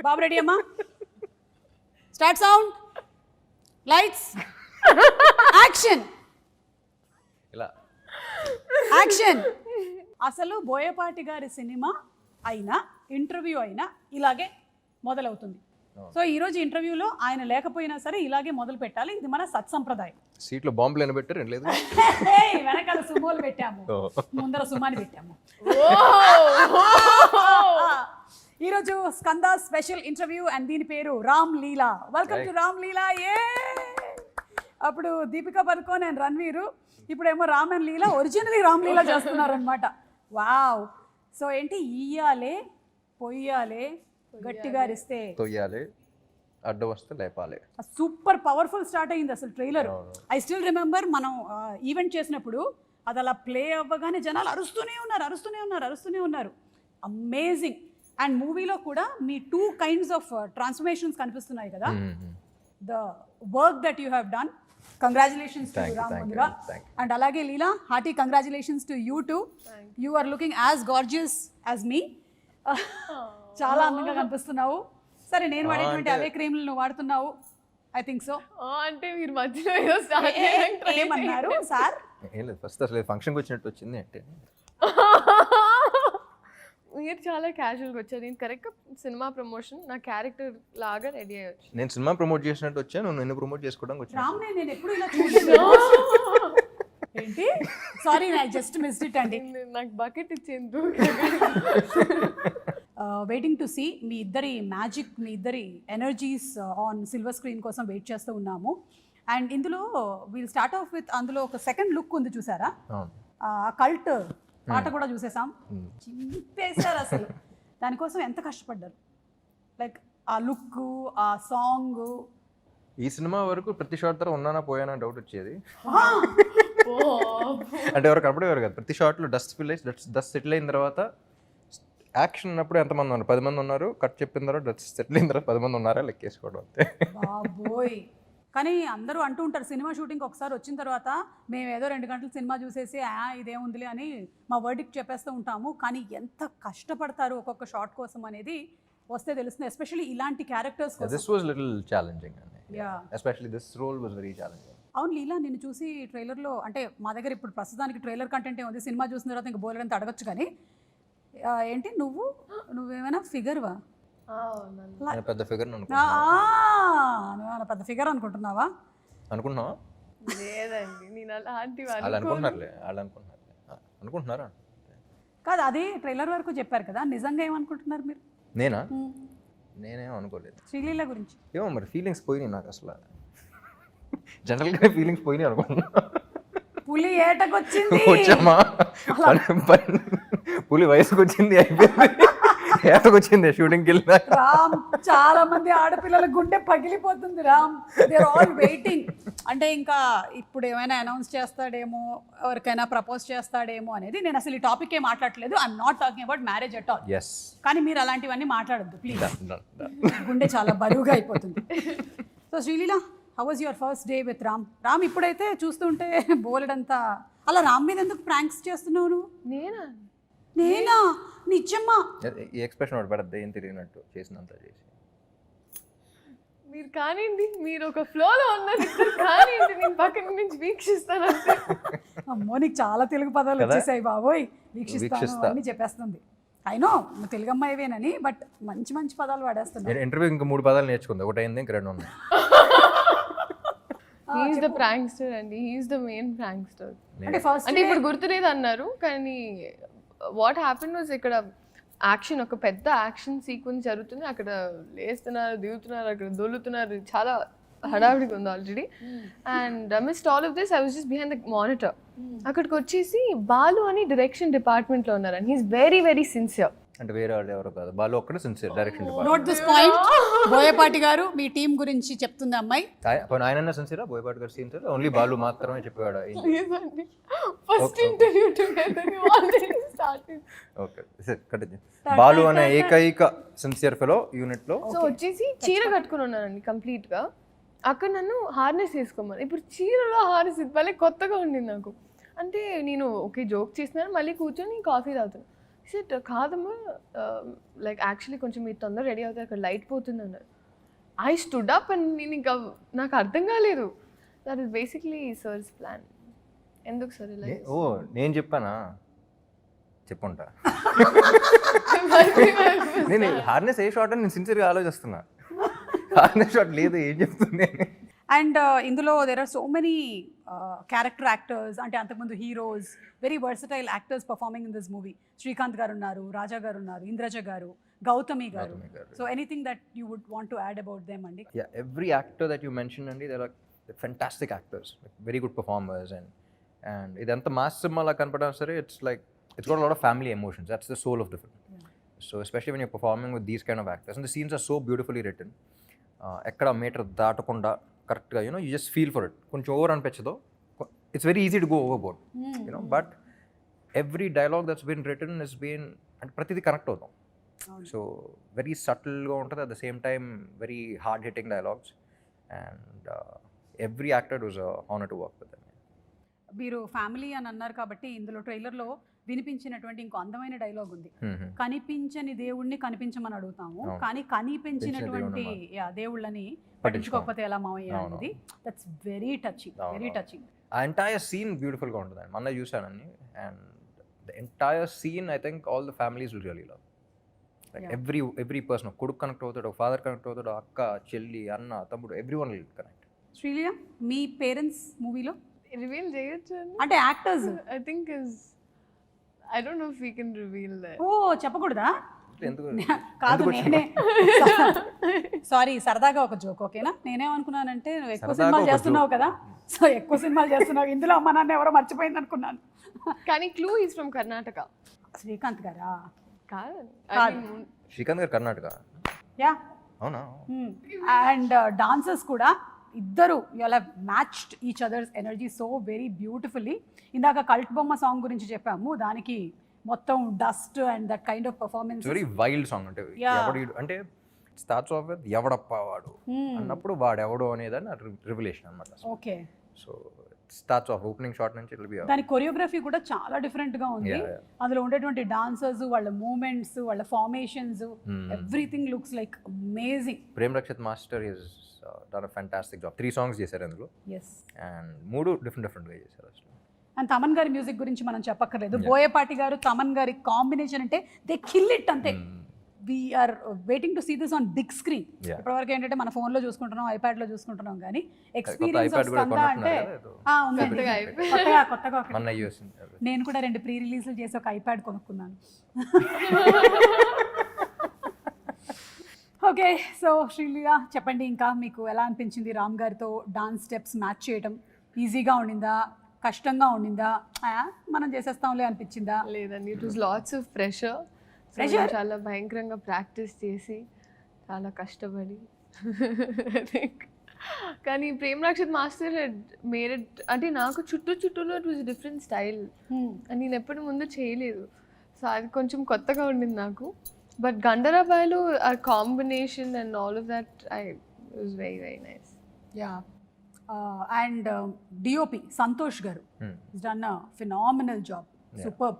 బాబు ready అమ్మా. Start sound. Lights. Action. ఇలా. Action. అసలు బోయపాటి గారి సినిమా అయినా ఇంటర్వ్యూ అయినా ఇలాగే మొదలవుతుంది. సో ఈరోజు ఇంటర్వ్యూలో ఆయన లేకపోయినా సరే ఇలాగే మొదలు పెట్టాలి. ఇది మన సత్సంప్రదాయం. సీట్లో బాంబులు ఎన్ని పెట్టారు ఏం లేదు వెనకాల సుమోలు పెట్టాము. ముందర సుమాని పెట్టాము. ఈరోజు స్కంద స్పెషల్ ఇంటర్వ్యూ అండ్ దీని పేరు రామ్ లీలా. వెల్కమ్ టు రామ్ లీలా ఏ! అప్పుడు దీపికా పదుకోన్ అండ్ రణ్వీరు ఇప్పుడేమో రామ్ అండ్ లీలా ఒరిజినలీ రామ్ లీలా చేస్తున్నారు అనమాట వావ్ సో ఏంటి? ఇయ్యాలే పొయ్యాలే గట్టిగా అరిస్తే. తొయ్యాలి అడ్డు వస్తే లేపాలి. సూపర్ పవర్ఫుల్ స్టార్ట్ అయింది అసలు ట్రైలర్. ఐ స్టిల్ రిమెంబర్ మనం ఈవెంట్ చేసినప్పుడు అది అలా ప్లే అవ్వగానే జనాలు అరుస్తూనే ఉన్నారు అరుస్తూనే ఉన్నారు అరుస్తూనే ఉన్నారు. అమేజింగ్ అండ్ మూవీలో కూడా మీ టూ కైండ్స్ ఆఫ్ ట్రాన్స్ఫర్మేషన్స్ కనిపిస్తున్నాయి కదా. The work that you have done congratulations to Ram and అలాగే Leela hearty congratulations to you too you are looking as gorgeous as మీ చాలా అందంగా కనిపిస్తున్నావు. సరే నేను వాడేటువంటి అవే క్రీమ్లు నువ్వు వాడుతున్నావు? ఐ థింక్ సో అంటే మీరు మధ్యలో ఏదో స్టార్ట్ ఏమన్నారు సార్? ఏం లేదు ఫస్ట్ అసలు ఫంక్షన్కి వచ్చినట్టు వచ్చింది అంటే. మీరు చాలా క్యాజువల్గా వచ్చారు. నేను కరెక్ట్గా సినిమా ప్రమోషన్ నా క్యారెక్టర్ లాగా రెడీ అయ్యొచ్చు నేను సినిమా ప్రమోట్ చేసినట్టు వచ్చాను. నిన్ను ప్రమోట్ చేసుకోవడానికి వచ్చాను. రామ్ నేను ఎప్పుడు ఇలా చూడలేదు ఏంటి? Sorry I just miss it అండి. నాకు బకెట్ ఇచ్చేందు వెయిటింగ్ టు సీ మీ ఇద్దరి మ్యాజిక్ మీ ఇద్దరి ఎనర్జీస్ ఆన్ సిల్వర్ స్క్రీన్ కోసం వెయిట్ చేస్తూ ఉన్నాము. అండ్ ఇందులో వీల్ స్టార్ట్ ఆఫ్ విత్ అందులో ఒక సెకండ్ లుక్ ఉంది చూసారా? కల్ట్ పాట కూడా చూసేసాం. చింపేశారు అసలు. దానికోసం ఎంత కష్టపడ్డారు? లైక్ ఆ లుక్ ఆ సాంగ్. ఈ సినిమా వరకు ప్రతి షాట్ తర్వాత ఉన్నానా పోయానా డౌట్ వచ్చేది. అంటే ఎవరు కనపడేవారు కదా. ప్రతి షాట్లో డస్ట్ ఫిల్ అయ్యి డస్ట్ డస్ట్ సెటిల్ అయిన తర్వాత యాక్షన్ ఉన్నప్పుడు ఎంతమంది ఉన్నారు? పది మంది ఉన్నారు కట్ చెప్పిన తర్వాత డస్ట్ సెటిల్ అయిన తర్వాత పది మంది ఉన్నారా? లెక్కేసుకోవడం అంతే. బాబోయ్. కానీ అందరూ అంటూ ఉంటారు సినిమా షూటింగ్ ఒకసారి వచ్చిన తర్వాత మేము ఏదో రెండు గంటలు సినిమా చూసేసి ఆ ఇదేముందిలే అని మా వర్డిక్ చెప్పేస్తూ ఉంటాము. కానీ ఎంత కష్టపడతారు ఒక్కొక్క షాట్ కోసం అనేది వస్తే తెలుస్తుంది. ఎస్పెషల్లీ ఇలాంటి క్యారెక్టర్స్ కోసం. దిస్ వాజ్ లిటిల్ ఛాలెంజింగ్ అండి. Yeah especially this role was very challenging అవును లీలా నిన్ను చూసి ట్రైలర్లో అంటే మా దగ్గర ఇప్పుడు ప్రస్తుతానికి ట్రైలర్ కంటెంట్ ఉంది. సినిమా చూసిన తర్వాత ఇంకా బోలెడంత అడగచ్చు కానీ ఏంటి నువ్వు నువ్వేమైనా ఫిగర్వా పెద్ద ఫిగర్ పెద్ద ఫిగర్ అనుకుంటున్నావా? అనుకున్నావా లేదండి నేను అలాంటి వాళ్ళు అనుకుంటున్నారులే వాళ్ళు అనుకుంటున్నారులే. అనుకుంటున్నారా? కాదు అది ట్రైలర్ వరకు చెప్పారు కదా నిజంగా ఏమనుకుంటున్నారు మీరు? నేనా? నేనేం అనుకోలేదు. శ్రీలీల గురించి. ఏమో మరి ఫీలింగ్స్ పోయినాయి నాకు అసలు. జనరల్గా ఫీలింగ్స్ పోయినాయి అనుకున్నా పులి ఏటకొచ్చింది? వచ్చామా? పులి వయసుకు వచ్చింది అయిపోయింది. ఏటకొచ్చింది షూటింగ్కి వెళ్ళినా. రామ్ చాలా మంది ఆడపిల్లల గుండె పగిలిపోతుంది రామ్. దేర్ ఆల్ వెయిటింగ్ అంటే ఇంకా ఇప్పుడు ఏమైనా అనౌన్స్ చేస్తాడేమో ఎవరికైనా ప్రపోజ్ చేస్తాడేమో అనేది నేను అసలు ఈ టాపిక్ ఏ మాట్లాడట్లేదు. I'm not talking about marriage at all yes కానీ మీరు అలాంటివన్నీ మాట్లాడద్దు ప్లీజ్ గుండె చాలా బరువుగా అయిపోతుంది. So Sreeleela how was your first day with Ram? Ram ఇప్పుడైతే చూస్తుంటే బోలెడంతా అలా రామ్ మీద ఎందుకు ప్రాంక్స్ చేస్తున్నావు నువ్వు? నేనా? నేనా? నిజమ్మా ఈ ఎక్స్ప్రెషన్ ఒకటి పడద్దు ఏం తెలియనట్టు చేసినంత చేసి. మీరు కానివ్వండి మీరు ఒక ఫ్లోలో ఉన్నారు కానివ్వండి నేను పక్కన నుంచి వీక్షిస్తాను. అమ్మో నీకు చాలా తెలుగు పదాలు? వచ్చేసాయి బాబోయ్. వీక్షిస్తాను వీక్షిస్తా. అని చెప్పేస్తుంది. అయినో నువ్వు తెలుగు అమ్మాయివేనని బట్ మంచి మంచి పదాలు వాడేస్తున్నావు. ఇంటర్వ్యూ ఇంకా మూడు పదాలు నేర్చుకుంది. ఒకటి అయింది ఇంక రెండు ఉన్నాయి. హీఈస్ ద ప్రాంక్స్టర్ అండి. హీఈస్ ద మెయిన్ ప్రాంక్స్టర్ అంటే ఫస్ట్ అంటే ఇప్పుడు గుర్తులేదు అన్నారు కానీ వాట్ హ్యాపెన్ వాజ్ ఇక్కడ యాక్షన్ ఒక పెద్ద యాక్షన్ సీక్వెన్స్ జరుగుతుంది. అక్కడ లేస్తున్నారు దిగుతున్నారు అక్కడ దొల్లుతున్నారు. చాలా హడావిడిగా ఉంది already and missed all of this I was just behind the monitor అక్కడికి వచ్చేసి బాలు అని డైరెక్షన్ డిపార్ట్మెంట్లో ఉన్నారు. And he's very very sincere అంటే వేరే వాళ్ళు ఎవరు కాదు. వాళ్ళు ఒక్కడే sincere direction note this point Boyapati గారు మీ టీం గురించి చెప్తుంది అమ్మాయి. ఆయన సిన్సియరా బోయపాటి గారు సిన్సియర్ ఓన్లీ బాలు మాత్రమే చెప్పేవాడు first interview together already started okay. Continue Balu అనే ఏకైక సిన్సియర్ ఫెలో యూనిట్లో. సో వచ్చేసి చీర కట్టుకుని ఉన్నానండి కంప్లీట్గా అక్కడ నన్ను హార్నెస్ వేసుకోమని ఇప్పుడు చీరలో హార్నెస్ ఇది భలే కొత్తగా ఉండింది నాకు. అంటే నేను ఓకే జోక్ చేసినాను మళ్ళీ కూర్చొని కాఫీ తాగుతాను సెట్ కాదమ్మా? లైక్ యాక్చువల్లీ కొంచెం మీరు తొందర రెడీ అవుతారు. అక్కడ లైట్ పోతుంది అన్నారు. ఐ స్టుడ్ అప్ అండ్ నేను ఇంకా నాకు అర్థం కాలేదు. That is basically sir's plan ఎందుకు సార్ ఇలా ఓ నేను చెప్పానా? చెప్పుంటా. నేను హార్నెస్ ఏ షాట్ అని నేను సిన్సియర్గా ఆలోచిస్తున్నా. హార్నెస్ షాట్ లేదు ఏం చెప్తుంది అండ్ ఇందులో there are so many character actors అంటే అంతకుముందు heroes very versatile actors performing in this movie Srikanth garu ఉన్నారు రాజా గారు ఉన్నారు Indraja garu Gautami garu. So anything that you would want to add about them అండి yeah every actor that you mentioned అండి there are fantastic actors like very good performers and and ఇదంతా mass సినిమాలా కనపడడం సరే it's like it's got lot of family emotions that's the soul of the film so especially when you performing with these kind of actors and the scenes are so beautifully written ఎక్కడ meter దాటకుండా కరెక్ట్గా you know you just feel for it కొంచెం over అనిపించదు. It's very easy to go overboard you know but every dialogue that's been written is been అంటే ప్రతిదీ connect అవుతాం. So very సటిల్గా ఉంటుంది at the same time very hard hitting dialogues and every actor was honour to work with మీరు family అని అన్నారు కాబట్టి ఇందులో ట్రైలర్లో వినిపించినటువంటి ఇంకో అందమైన డైలాగ్ ఉంది. కనిపించని దేవుణ్ణి కనిపించమని అడుగుతాము. కానీ కనిపించినటువంటి దేవుళ్ళని పట్టించుకోకపోతే ఎలా మావయ్య. అనేది that's very touching very. Touching ఆ ఎంటైర్ సీన్ బ్యూటిఫుల్గా ఉంటుందండి. మొన్న చూశానండి. And the entire scene I think all the families will really love like. Every every person కొడుకు కనెక్ట్ అవుతాడు ఫాదర్ కనెక్ట్ అవుతాడు అక్క చెల్లి అన్న తమ్ముడు ఎవ్రీ వన్ విల్ కనెక్ట్ శ్రీలియా మీ పేరెంట్స్ మూవీలో రివీల్ చేయొచ్చు అంటే actors I think is I don't know if we can reveal that ఓ చెప్పకూడదా? ఎందుకు? కాదు నేనే. సారీ సరదాగా ఒక జోక్ ఓకేనా నేనేమనుకున్నానంటే నువ్వు ఎక్కువ సినిమాలు చేస్తున్నావు. కదా? సో ఎక్కువ సినిమాలు చేస్తున్నావు. ఇందులో అమ్మ నాన్న ఎవరో మర్చిపోయింది అనుకున్నాను. కానీ clue is from Karnataka Srikanth గారా? కాదు. కాదు. శ్రీకాంత్ గారు కర్ణాటక. యా. అవునా? అండ్ డాన్సర్స్ కూడా? ఇద్దరు ఇలా matched each other's energy so very beautifully ఇందాక కల్ట్ బొమ్మ సాంగ్ గురించి చెప్పాము. దానికి మొత్తం dust and that kind of performance very wild song అంటే అంటే స్టార్ట్స్ ఆఫ్ విత్ ఎవడప్ప వాడు? అన్నప్పుడు వాడు ఎవడు అనేదని రివలేషన్ అనమాట okay so starts off opening shot నుంచి ఇట్ బి దాని కొరియోగ్రఫీ కూడా చాలా డిఫరెంట్గా ఉంది. అందులో ఉండేటువంటి డాన్సర్స్ వాళ్ళ మూమెంట్స్ వాళ్ళ formations Hmm. Everything looks like amazing Prem Rakshit master is done fantastic job three songs చేశారు అందులో ఎస్ అండ్ మూడు డిఫరెంట్ డిఫరెంట్గా చేశారు అసలు. అండ్ తమన్ గారి మ్యూజిక్ గురించి మనం చెప్పక్కర్లేదు. బోయపాటి గారు తమన్ గారి కాంబినేషన్ అంటే దే కిల్ ఇట్ అంతే. We are waiting to see this on big screen. ఇప్పటివరకు ఏంటంటే మన ఫోన్లో చూసుకుంటున్నాం ఐప్యాడ్లో చూసుకుంటున్నాం కానీ ఎక్స్పీరియన్స్ వస్తుందా అంటే కొత్తగా. నేను కూడా రెండు ప్రీ రిలీజ్లు చేసి ఒక ఐప్యాడ్ కొనుక్కున్నాను. ఓకే సో శ్రీలియా చెప్పండి ఇంకా మీకు ఎలా అనిపించింది రామ్ గారితో డాన్స్ స్టెప్స్ మ్యాచ్ చేయడం ఈజీగా ఉండిందా? కష్టంగా ఉండిందా? మనం చేసేస్తాంలే అనిపించిందా? లేదండి it was lots of pressure Pressure? చాలా భయంకరంగా ప్రాక్టీస్ చేసి చాలా కష్టపడి. కానీ ప్రేమ్ రక్షిత్ మాస్టర్ మేరెడ్ అంటే నాకు చుట్టూ చుట్టూలో ఇట్ వాజ్ డిఫరెంట్ స్టైల్ నేను ఎప్పుడు ముందు చేయలేదు. సో అది కొంచెం కొత్తగా ఉండింది నాకు. బట్ గండరాబాయిలో ఆ combination and all of that I was very very nice yeah and DOP Santosh garu Hmm. Done phenomenal job. Super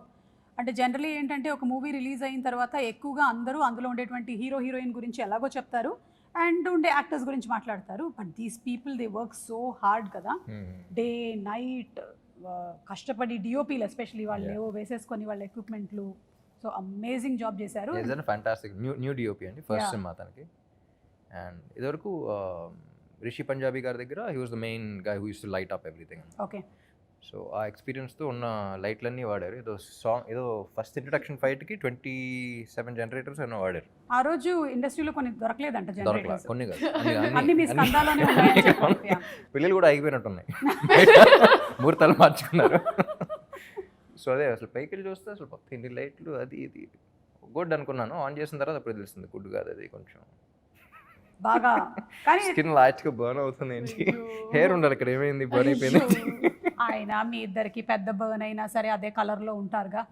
అంటే జనరలీ ఏంటంటే ఒక మూవీ రిలీజ్ అయిన తర్వాత ఎక్కువగా అందరూ అందులో ఉండేటువంటి హీరో హీరోయిన్ గురించి ఎలాగో చెప్తారు అండ్ ఉండే యాక్టర్స్ గురించి మాట్లాడతారు but these people they work so hard కదా Hmm. డే నైట్ కష్టపడి డిఓపీలు ఎస్పెషలీ వాళ్ళు. ఏవో వేసేసుకొని వాళ్ళ ఎక్విప్మెంట్లు సో అమేజింగ్ జాబ్ చేశారు. ఫ్యాంటాస్టిక్ న్యూ న్యూ డిఓపి అండి. ఫస్ట్. సినిమా తనకి అండ్ ఇదివరకు రిషి పంజాబీ గారి దగ్గర he was the main guy who used to light up everything okay so ఆ ఎక్స్పీరియన్స్తో ఉన్న లైట్లన్నీ వాడారు. ఏదో సాంగ్ ఏదో ఫస్ట్ ఇంట్రడక్షన్ ఫైట్కి ట్వంటీ సెవెన్ జనరేటర్స్ ఏమో వాడారు. ఆ రోజు ఇండస్ట్రీలో కొన్ని దొరకలేదంట దొరకలా జనరేటర్స్ కొన్ని కాదు. అన్ని- అన్ని అన్ని- అన్ని-. పెళ్ళిళ్ళు కూడా అయిపోయినట్టున్నాయి ముహూర్తాలు మార్చుకున్నారు. సో అదే అసలు పైకి వెళ్ళి చూస్తే అసలు పక్క ఇన్ని లైట్లు అది ఇది. గుడ్ అనుకున్నాను. ఆన్ చేసిన తర్వాత అప్పుడు తెలుస్తుంది గుడ్ కాదు అది కొంచెం. బాగా. కానీ స్కిన్ లాస్ట్గా బర్న్ అవుతుంది ఏంటి? హెయిర్ ఉండాలి ఇక్కడ ఏమైంది? బర్న్ అయిపోయింది. ఆయన మీ ఇద్దరికి పెద్ద బర్న్ అయినా సరే అదే కలర్లో ఉంటారుగా.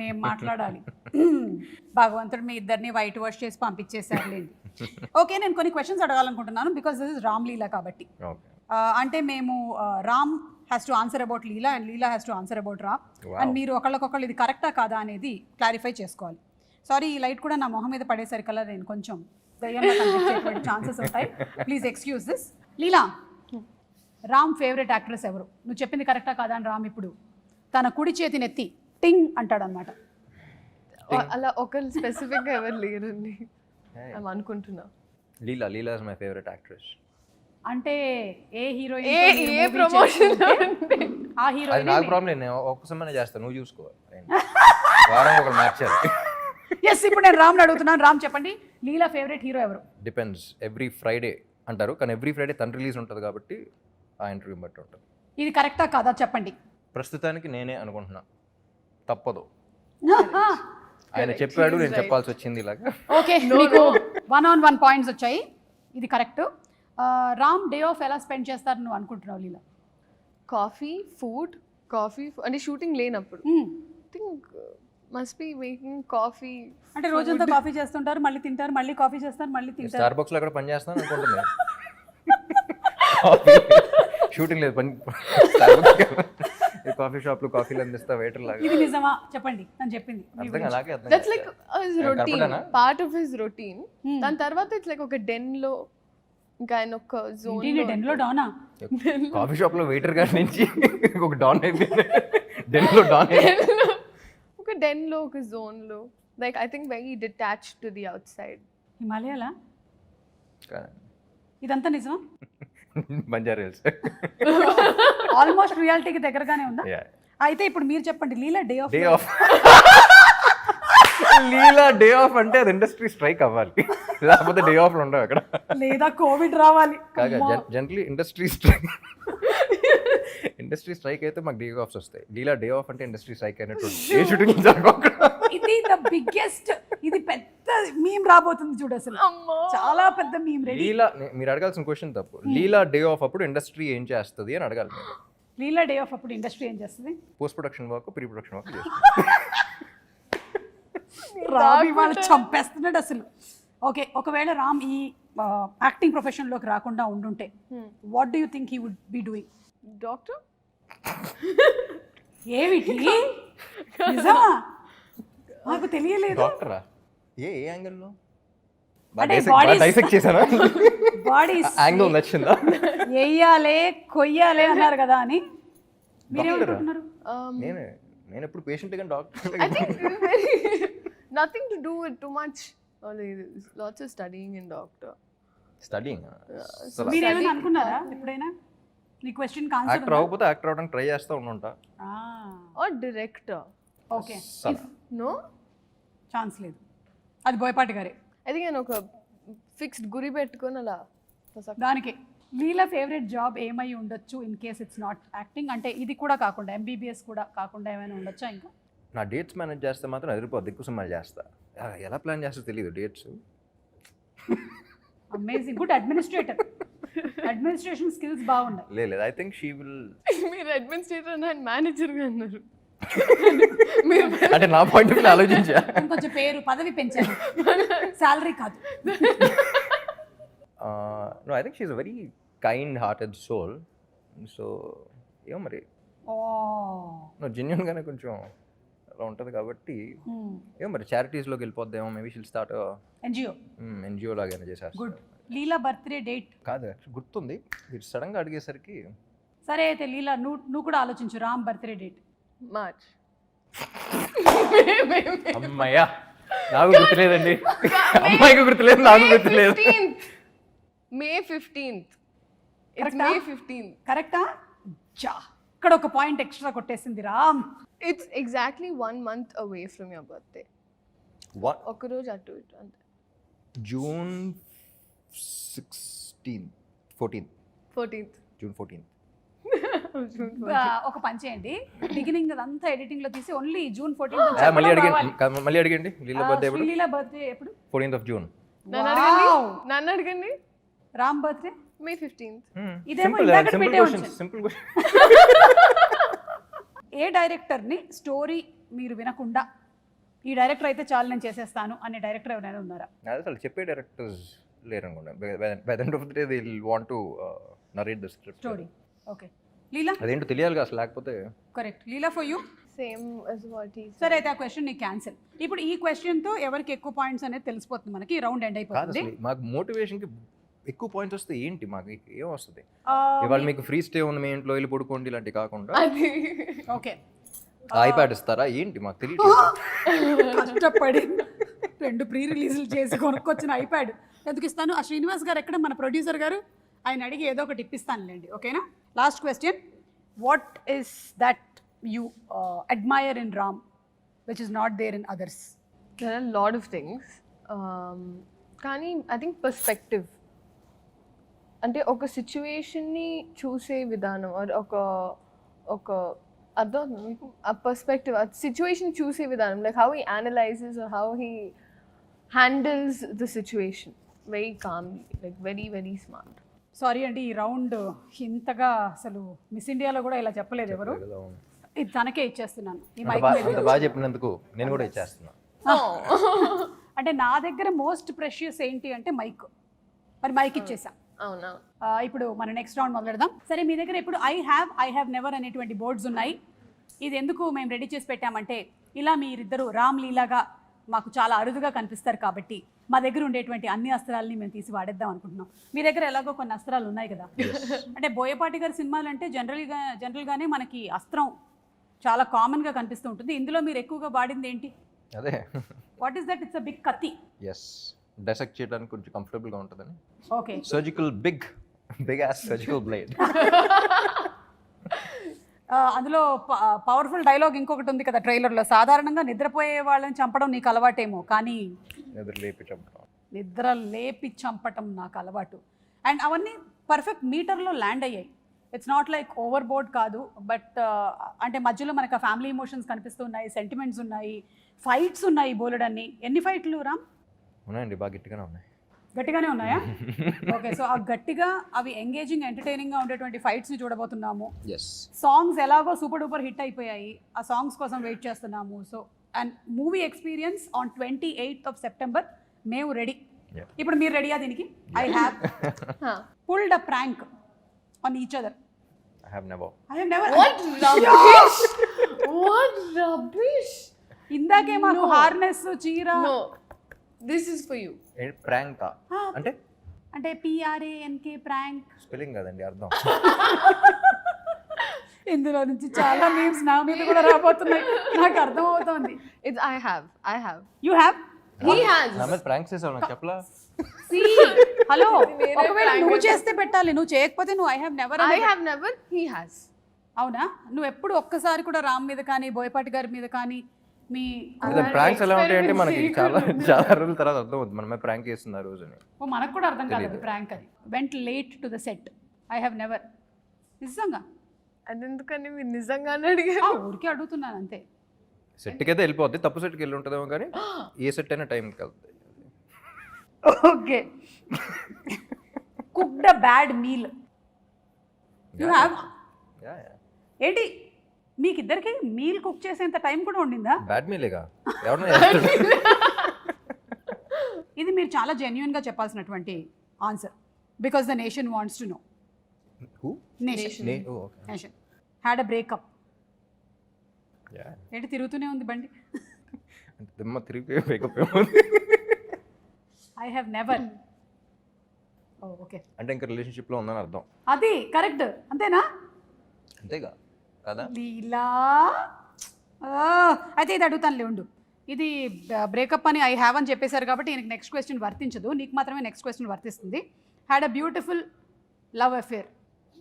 మేము మాట్లాడాలి. భగవంతుడు మీ ఇద్దరిని వైట్ వాష్ చేసి పంపించేశారులేండి ఓకే నేను కొన్ని questions అడగాలనుకుంటున్నాను because this is Ram Leela కాబట్టి. అంటే మేము Ram has to answer about Leela and Leela has to answer about Ram. And మీరు ఒకళ్ళకొకళ్ళు ఇది కరెక్టా కాదా అనేది క్లారిఫై చేసుకోవాలి. సారీ ఈ లైట్ కూడా నా మొహం మీద పడేసరికల్లా నేను కొంచెం దయ్యంగా ఛాన్సెస్ ఉంటాయి. Please excuse this Leela Ram favourite actress ఎవరు? నువ్వు చెప్పింది కరెక్టా కాదా అని రామ్ ఇప్పుడు తన కుడి చేతిని ఎత్తి టింగ్ అంటాడు అనమాట అలా ఒకరు స్పెసిఫిక్గా ఎవరు లేరండి. అనుకుంటున్నా. Leela Leela is my favourite actress అంటే ఏ హీరోయిన్ ఏ ఏ ప్రమోషన్ ఆ అది హీరోయిన్ నాకు ప్రాబ్లం లేదు. నేను ఒక్కసమనే చేస్తాను నువ్వు చూసుకో. వారం ఒకరు మార్చాలి ఎస్ ఇప్పుడు నేను రామ్ అడుగుతున్నాను. రామ్ చెప్పండి. లీలా ఫేవరెట్ హీరో ఎవరు? డిపెండ్స్ ఎవ్రీ ఫ్రైడే అంటారు. కానీ ఎవ్రీ ఫ్రైడే తన రిలీజ్ ఉంటుంది కాబట్టి ఆ ఇంటర్వ్యూ బట్టి ఉంటుంది. ఇది కరెక్టా కాదా? చెప్పండి. ప్రస్తుతానికి నేనే అనుకుంటున్నా. తప్పదు. ఆయన చెప్పాడు నేను చెప్పాల్సి వచ్చింది ఇలాగా. ఓకే మీకు వన్ ఆన్ వన్ పాయింట్స్ వచ్చాయి. ఇది కరెక్ట్ రామ్ డే ఆఫ్ ఎలా స్పెండ్ చేస్తారు నువ్వు అనుకుంటున్నావు లీలా? కాఫీ ఫుడ్ కాఫీ అంటే షూటింగ్ లేనప్పుడు. Hmm. Think must be making coffee అంటే రోజంతా కాఫీ చేస్తుంటారు మళ్ళీ తింటారు మళ్ళీ కాఫీ చేస్తారు మళ్ళీ తింటారు. స్టార్ బాక్స్లో అక్కడ పని చేస్తాను అనుకుంటున్నా. షూటింగ్ లేదు పని కాఫీ షాప్లో కాఫీలు అందిస్తా వెయిటర్ లాగా. ఇది నిజమా? చెప్పండి నేను చెప్పింది. మీ అర్థం గురించి. అలాగే అర్థం that's like routine కనపడనా? Part of his routine. దాని తర్వాత ఇట్స్ లైక్ ఒక డెన్లో ఇంకా ఆయన ఒక జోన్ డెన్? లో డౌనా కాఫీ షాప్లో వెయిటర్ గారి నుంచి ఒక డాన్ అయిపోయింది. డెన్లో డాన్ ఒక డెన్లో ఒక జోన్లో like I think very detach to the outside హిమాలయాల ఇదంతా నిజమా? బంజారా హిల్స్. ఆల్మోస్ట్ రియాలిటీకి దగ్గరగానే ఉందా? అయితే ఇప్పుడు మీరు చెప్పండి Leela day off day off Leela day off అంటే అది ఇండస్ట్రీ స్ట్రైక్ అవ్వాలి. లేకపోతే డే ఆఫ్ ఉండవు అక్కడ. లేదా కోవిడ్ రావాలి. కాగా generally industry strike industry strike అయితే మాకు డే ఆఫ్స్ వస్తాయి. లీలా డే ఆఫ్ అంటే ఇండస్ట్రీ స్ట్రైక్ అయినట్టు ఏ షూటింగ్ ఇది ద బిగ్గెస్ట్ ఇది పెద్ద మీమ్ రాబోతుంది చూడు అసలు. చాలా పెద్ద మీమ్ రెడీ లీలా మీరు అడగాల్సిన క్వశ్చన్ తప్పు. లీలా డే ఆఫ్ అప్పుడు ఇండస్ట్రీ ఏం చేస్తుంది అని అడగాలి లీలా డే ఆఫ్ అప్పుడు ఇండస్ట్రీ ఏం చేస్తుంది? Post production work pre production work చేస్తుంది. రామ్ ఇవాళ చంపేస్తున్నాడు అసలు. ఓకే ఒకవేళ రామ్ ఈ యాక్టింగ్ ప్రొఫెషన్లోకి రాకుండా ఉండుంటే what do you think he would be doing doctor ఏమిటి నిజమా? నాకు తెలియలేదు. డాక్టరా ఏ ఏ యాంగిల్లో యాంగిల్ నచ్చిందా? వేయాలే కొయ్యాలే అన్నారు కదా అని. మీరేమనుకుంటున్నారు నేనే నేను ఎప్పుడు పేషెంట్ కానీ doctor Do with too much. Oh, there's lots of studying in doctor. Studying మీరేమైనా అనుకున్నారా ఎప్పుడైనా? నీ క్వశ్చన్ ఆన్సర్ యాక్టర్ అవ్వకపోతే యాక్టర్ అవడానికి ట్రై చేస్తూ ఉండుంటా. Or director. Okay No? Chance లేదు. అది బోయపాటి గారే. think నేను ఒక ఫిక్స్డ్ గురి పెట్టుకొని అలా దానికి. లీలా ఫేవరెట్ జాబ్ ఏమై ఉండొచ్చు in case it's not acting అంటే ఇది కూడా కాకుండా ఎంబీబీఎస్ కూడా కాకుండా ఏమైనా ఉండొచ్చా ఇంకా? నా డేట్స్ మేనేజ్ చేస్తే మాత్రం ఎదిరిపోద్ది దిక్కు సినిమాలు చేస్తా. ఎలా ప్లాన్ చేస్తా తెలియదు dates. Amazing good administrator administration skills బాగున్నాయి. లేదు లేదు ఐ థింక్ షీ విల్ మీరు అడ్మినిస్ట్రేటర్ అండ్ మేనేజర్గా అన్నారు. అంటే నా పాయింట్ ఆఫ్ ఆలోచించా. ఇంకొంచెం పేరు పదవి పెంచారు శాలరీ కాదు. No I think she's very kind hearted soul so ఏమో మరి. జెన్యున్గానే కొంచెం అలా ఉంటుంది కాబట్టి ఏమో మరి చారిటీస్లోకి వెళ్ళిపోద్దేమో maybe she'll start NGO NGO లాగానే చేసేస్తా గుడ్ లీలా బర్త్డే డేట్ కాదు గుర్తుంది. మీరు సడన్గా అడిగేసరికి సరే అయితే లీలా నువ్వు నువ్వు కూడా ఆలోచించు. రామ్ బర్త్డే డేట్ మార్చ్ అమ్మయ్యా నాకు గుర్తులేదండి. అమ్మాయికి గుర్తులేదు నాకు గుర్తులేదు. May fifteenth it's? May fifteenth కరెక్టా జా. ఇక్కడ ఒక పాయింట్ ఎక్స్ట్రా కొట్టేసింది Ram. It's exactly one month away from your birthday what ఒకరోజు అటు ఇటు అంతే. June sixteen fourteenth fourteenth June fourteenth ఒక పని చేయండి. బిగినింగ్ అదంతా ఎడిటింగ్లో తీసి ఓన్లీ జూన్ ఫోర్టీన్ మళ్ళీ అడిగండి. మళ్ళీ అడిగండి. లీల బర్త్డే ఎప్పుడు? లీలా బర్త్డే ఎప్పుడు? ఫోర్టీన్త్ ఆఫ్ జూన్ నన్ను అడగండి. నన్ను అడగండి. రామ్ బర్త్డే మే ఫిఫ్టీన్త్ ఇదేమో సింపుల్ ఇందాక పెట్టే ఏ డైరెక్టర్ని స్టోరీ మీరు వినకుండా ఈ డైరెక్టర్ అయితే చాలు నేను చేసేస్తాను అనే డైరెక్టర్ ఎవరైనా ఉన్నారా? అదే అసలు చెప్పే డైరెక్టర్స్ లేరు అనుకుంటా the end of the day they want to narrate the script story okay Leela అదేంటో తెలియాలి అసలు లేకపోతే. Correct Leela for you same సరే అయితే ఆ క్వశ్చన్ నీకు క్యాన్సిల్ ఇప్పుడు ఈ క్వశ్చన్తో ఎవరికి ఎక్కువ పాయింట్స్ అనేది తెలిసిపోతుంది మనకి. రౌండ్ ఎండ్ కాదు అయిపోతుంది. మాకు మోటివేషన్కి ఎక్కువ పాయింట్స్ వస్తే ఏంటి మాకు? ఏం వస్తుంది? ఇవాళ మీకు ఫ్రీ స్టే ఉంది మీ ఇంట్లో వెళ్ళి పడుకోండి ఇలాంటివి కాకుండా అది. ఓకే. ఐప్యాడ్ ఇస్తారా? ఏంటి మాకు తెలియదు కష్టపడి రెండు ప్రీ రిలీజులు చేసి కొనుక్కొచ్చిన ఐప్యాడ్ ఎందుకు ఇస్తాను? ఆ శ్రీనివాస్ గారు ఎక్కడ? మన ప్రొడ్యూసర్ గారు. ఆయన అడిగి ఏదో ఒకటి ఇప్పిస్తానులేండి. ఓకేనా? Last question what is that you admire in Ram which is not there in others of things. Um, కానీ ఐ థింక్ పర్స్పెక్టివ్ అంటే ఒక సిచ్యువేషన్ని చూసే విధానం ఒక ఒక అర్థం మీకు ఆ పర్స్పెక్టివ్ ఆ సిచ్యువేషన్ చూసే విధానం. Like how he analyses how he handles the situation very calmly like very very smart sorry అండి ఈ రౌండ్ ఇంతగా అసలు మిస్ ఇండియాలో కూడా ఇలా చెప్పలేదు ఎవరు? ఇది తనకే ఇచ్చేస్తున్నాను. ఈ మైక్ బాగా అంత బాగా చెప్పినందుకు నేను కూడా ఇచ్చేస్తున్నా. అంటే నా దగ్గర మోస్ట్ ప్రెషియస్ ఏంటి అంటే మైక్ మరి మైక్ ఇచ్చేసా. ఇప్పుడు మన నెక్స్ట్ రౌండ్ మొదలెడదాం. సరే మీ దగ్గర ఇప్పుడు I have I have never అనేటువంటి బోర్డ్స్ ఉన్నాయి. ఇది ఎందుకు మేము రెడీ చేసి పెట్టామంటే ఇలా మీరిద్దరు రామ్ లీలాగా మాకు చాలా అరుదుగా కనిపిస్తారు కాబట్టి మా దగ్గర ఉండేటువంటి అన్ని అస్త్రాలని మేము తీసి వాడేద్దాం అనుకుంటున్నాం. మీ దగ్గర ఎలాగో కొన్ని అస్త్రాలు ఉన్నాయి కదా. అంటే బోయపాటి గారి సినిమాలు అంటే జనరల్గా జనరల్గానే మనకి అస్త్రం చాలా కామన్గా కనిపిస్తూ ఉంటుంది. ఇందులో మీరు ఎక్కువగా వాడింది ఏంటి? అదే. What is that it's a big కత్తి. ఎస్ డెసెక్ట్ చేయడానికి కొంచెం కంఫర్టబుల్గా ఉంటుందని. Okay surgical big big as surgical blade అందులో పవర్ఫుల్ డైలాగ్ ఇంకొకటి ఉంది కదా ట్రైలర్లో సాధారణంగా నిద్రపోయే వాళ్ళని చంపడం నీకు అలవాటేమో కానీ ఎదురు లేపి చంపడం. నిద్ర లేపి చంపటం నాకు అలవాటు. అండ్ అవన్నీ పర్ఫెక్ట్ మీటర్లో ల్యాండ్ అయ్యాయి. It's not like over board కాదు బట్ అంటే మధ్యలో మనకు ఆ ఫ్యామిలీ ఎమోషన్స్ కనిపిస్తున్నాయి సెంటిమెంట్స్ ఉన్నాయి ఫైట్స్ ఉన్నాయి బోలెడన్ని. ఎన్ని ఫైట్లు రామ్? ఉన్నాయండి బాగా గట్టిగానే ఉన్నాయి. గట్టిగానే ఉన్నాయా? ఓకే సో ఆ గట్టిగా అవి ఎంగేజింగ్ ఎంటర్టైనింగ్గా ఉండేటువంటి ఫైట్స్ని చూడబోతున్నాము. ఎస్ సాంగ్స్ ఎలాగో సూపర్ డూపర్ హిట్ అయిపోయాయి. ఆ సాంగ్స్ కోసం వెయిట్ చేస్తున్నాము. So and movie experience on twenty eighth of September మేము రెడీ Yeah. ఇప్పుడు మీరు రెడీయా దీనికి? I have pulled a prank on each other What rubbish! what rubbish! ఇందాకే మాకు. హార్నెస్ చీర This is for you. Prank. అంటే అంటే P R A N K prank spelling కదండి అర్థం ఇందులో నుంచి చాలా మీమ్స్ నా మీద కూడా రాబోతున్నాయి నాకు అర్థం అవుతోంది It's I have. I have. You have He has. నా మీద ప్రాంక్స్ చేసావు నాకు చెప్పలా హలో వేరే ఒకవేళ నువ్వు చేస్తే పెట్టాలి నువ్వు చేయకపోతే నువ్వు I have never I have never. He has. అవునా నువ్వు ఎప్పుడు ఒక్కసారి కూడా రామ్ మీద కానీ బోయపాటి గారి మీద కానీ మీ ప్రాంక్స్ ఎలా ఉంటాయంటే మనకి experiment చాలా చాలా రోజుల తర్వాత అర్థం అవుతుంది మనమే ప్రాంక్ చేస్తుంది ఆ రోజుని. ఓ మనకు కూడా అర్థం కాదు అది ప్రాంక్ అది went late to the set I have never నిజంగా? అదెందుకని మీరు నిజంగానే అడిగారు? ఊరికే అడుగుతున్నాను అంతే. సెట్కి అయితే వెళ్ళిపోద్ది. తప్పు సెట్కి వెళ్ళి ఉంటుందేమో కానీ ఏ సెట్ అయినా టైంకి వెళ్తుంది okay. Cooked a bad meal you have ఏంటి? మీకు ఇద్దరికి మీల్ కుక్ చేసేంత టైం కూడా ఉండిందా? బ్యాడ్ మీలేగా? ఇది మీరు చాలా జెన్యున్గా చెప్పాల్సినటువంటి answer. Because the nation wants to know? Nation had a breakup Yeah. ఏంటి తిరుగుతూనే ఉంది బండి? ఐ హ్యావ్ నెవర్ ఓకే అంటే ఇంకా రిలేషన్షిప్లో ఉందని అర్థం. అది కరెక్ట్ అంతేనా? అంతేగా. కదా? లీలా. ఆ, అయితే ఇది అడుగుతానులే ఉండు. ఇది బ్రేకప్ అని ఐ హ్యావ్ అని చెప్పేశారు కాబట్టి ఈయనకి నెక్స్ట్ క్వశ్చన్ వర్తించదు. నీకు మాత్రమే నెక్స్ట్ క్వశ్చన్ వర్తిస్తుంది. Had a beautiful love affair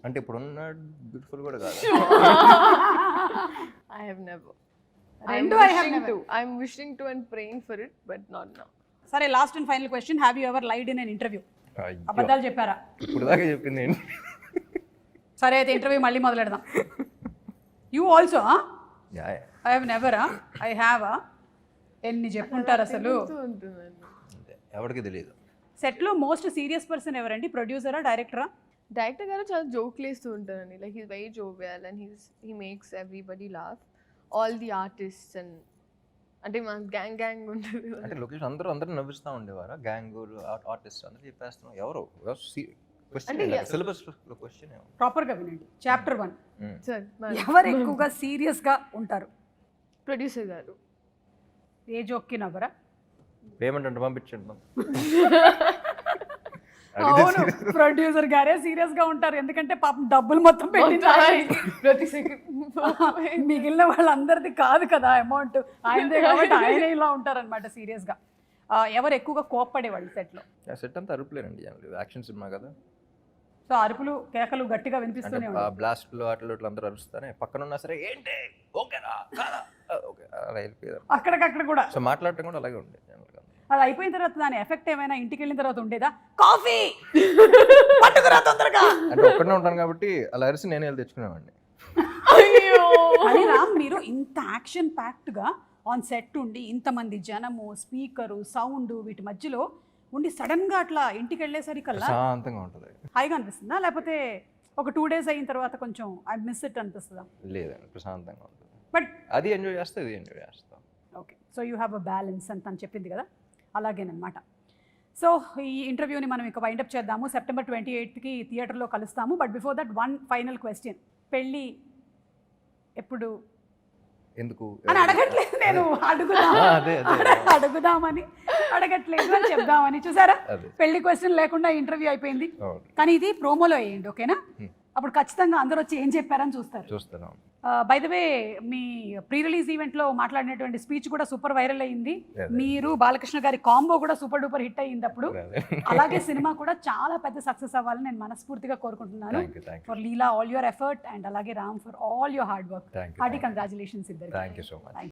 అంటే ఇప్పుడున్న బ్యూటిఫుల్ కూడా కాదు? Never. Rendu I'm I have wishing never. to. I'm wishing to and praying for it, but not now. సరే last and final question have you ever lied in an interview. అబద్ధాలు చెప్పారా? ఇప్పుడు దాకా చెప్పింది ఏంటి? సరే అయితే ఇంటర్వ్యూ మళ్ళీ మొదలెడదాం. You also yeah, yeah. I have never I have ఎన్ని చెప్పుంటారు అసలు? ఎవరికి తెలియదు సెట్లో మోస్ట్ సీరియస్ పర్సన్ ఎవరండి? ప్రొడ్యూసరా డైరెక్టరా డైరెక్టర్ గారు చాలా జోక్లు వేస్తూ ఉంటారండి. Like he's very jovial and he's he makes everybody laugh all the artist and అంటే మన గ్యాంగ్ గ్యాంగ్ ఉంటుంది. అంటే లొకేషన్ అందరూ అందరూ నవ్విస్తూ ఉండేవారా? గ్యాంగ్ ఆర్టిస్ట్ అందరూ చెప్పేస్తున్నాం ఎవరు? క్వశ్చన్ ప్రాపర్గా వినండి. చాప్టర్ వన్ సార్ ఎవరు ఎక్కువగా సీరియస్గా ఉంటారు? ప్రొడ్యూసర్ గారు. ఏ జోక్కి నవ్వరా? పేమెంట్ అంటే పంపించండి అవును ప్రొడ్యూసర్ గారే సీరియస్గా ఉంటారు. ఎందుకంటే పాపం డబ్బులు మొత్తం పెట్టింది మిగిలిన వాళ్ళందరిది కాదు కదా అమౌంట్ ఆయనదే కాబట్టి ఆయనే ఇలా ఉంటారనమాట సీరియస్గా. ఎవరు ఎక్కువగా కోప్పడే వాళ్ళు సెట్లో? సెట్ అంతా అరుపులేనండి యాక్షన్ సినిమా కదా. సో అరుపులు కేకలు గట్టిగా వినిపిస్తూనే ఉంటాయి. బ్లాస్ట్లు అట్లు ఇట్లా అందరూ అరుస్తానే పక్కన ఉన్నా సరే ఏంటి? ఓకేనా? కాదా? ఓకే. అలా వెళ్ళిపోయారు అక్కడికక్కడ కూడా. సో మాట్లాడటం కూడా అలాగే ఉండే జనరల్గా అది అయిపోయిన తర్వాత దాని ఎఫెక్ట్ ఏమైనా ఇంటికి వెళ్ళిన తర్వాత ఉండేదా? కాఫీ! పట్టుకురా తొందరగా! అంటే ఒక్కడే ఉంటాను కాబట్టి అలా అరిసి నేనే వెళ్ళి తెచ్చుకునేవాడిని. అని రామ్ మీరు ఇంత యాక్షన్ ప్యాక్డ్గా ఆన్ సెట్ ఉండి ఇంతమంది జనము స్పీకరు సౌండ్ వీటి మధ్యలో ఉండి సడన్గా అట్లా ఇంటికి వెళ్ళేసరికల్లా ప్రశాంతంగా ఉంటుంది. హాయిగా అనిపిస్తుందా? లేకపోతే ఒక టూ డేస్ అయిన తర్వాత కొంచెం ఐ మిస్ ఇట్ అనిపిస్తుందా? లేదండి ప్రశాంతంగా ఉంటుంది. బట్ అది ఎంజాయ్ చేస్తే ఇది ఎంజాయ్ చేస్తాం. Okay. So you have a balance అని తను చెప్పింది కదా? అలాగేనమాట. సో ఈ ఇంటర్వ్యూని మనం ఇక వైండప్ చేద్దాము. సెప్టెంబర్ ట్వంటీ ఎయిత్కి థియేటర్లో కలుస్తాము. But before that one final question పెళ్ళి ఎప్పుడు? ఎందుకు? అని అడగట్లేదు నేను అడుగుదాం. అడుగుదామని అడగట్లేదు అని చెప్దామని. చూసారా? పెళ్ళి క్వశ్చన్ లేకుండా ఇంటర్వ్యూ అయిపోయింది. కానీ ఇది ప్రోమోలో వేయండి ఓకేనా. అప్పుడు ఖచ్చితంగా అందరూ వచ్చి ఏం చెప్పారని చూస్తారు. చూస్తున్నాం. బై ద వే మీ ప్రీ రిలీజ్ ఈవెంట్లో మాట్లాడినటువంటి స్పీచ్ కూడా సూపర్ వైరల్ అయింది. మీరు బాలకృష్ణ గారి కాంబో కూడా సూపర్ డూపర్ హిట్ అయ్యింది అప్పుడు. అలాగే సినిమా కూడా చాలా పెద్ద సక్సెస్ అవ్వాలని నేను మనస్ఫూర్తిగా కోరుకుంటున్నాను. For Leela all your effort and అలాగే Ram for all your hard work hearty congratulations ఇద్దరు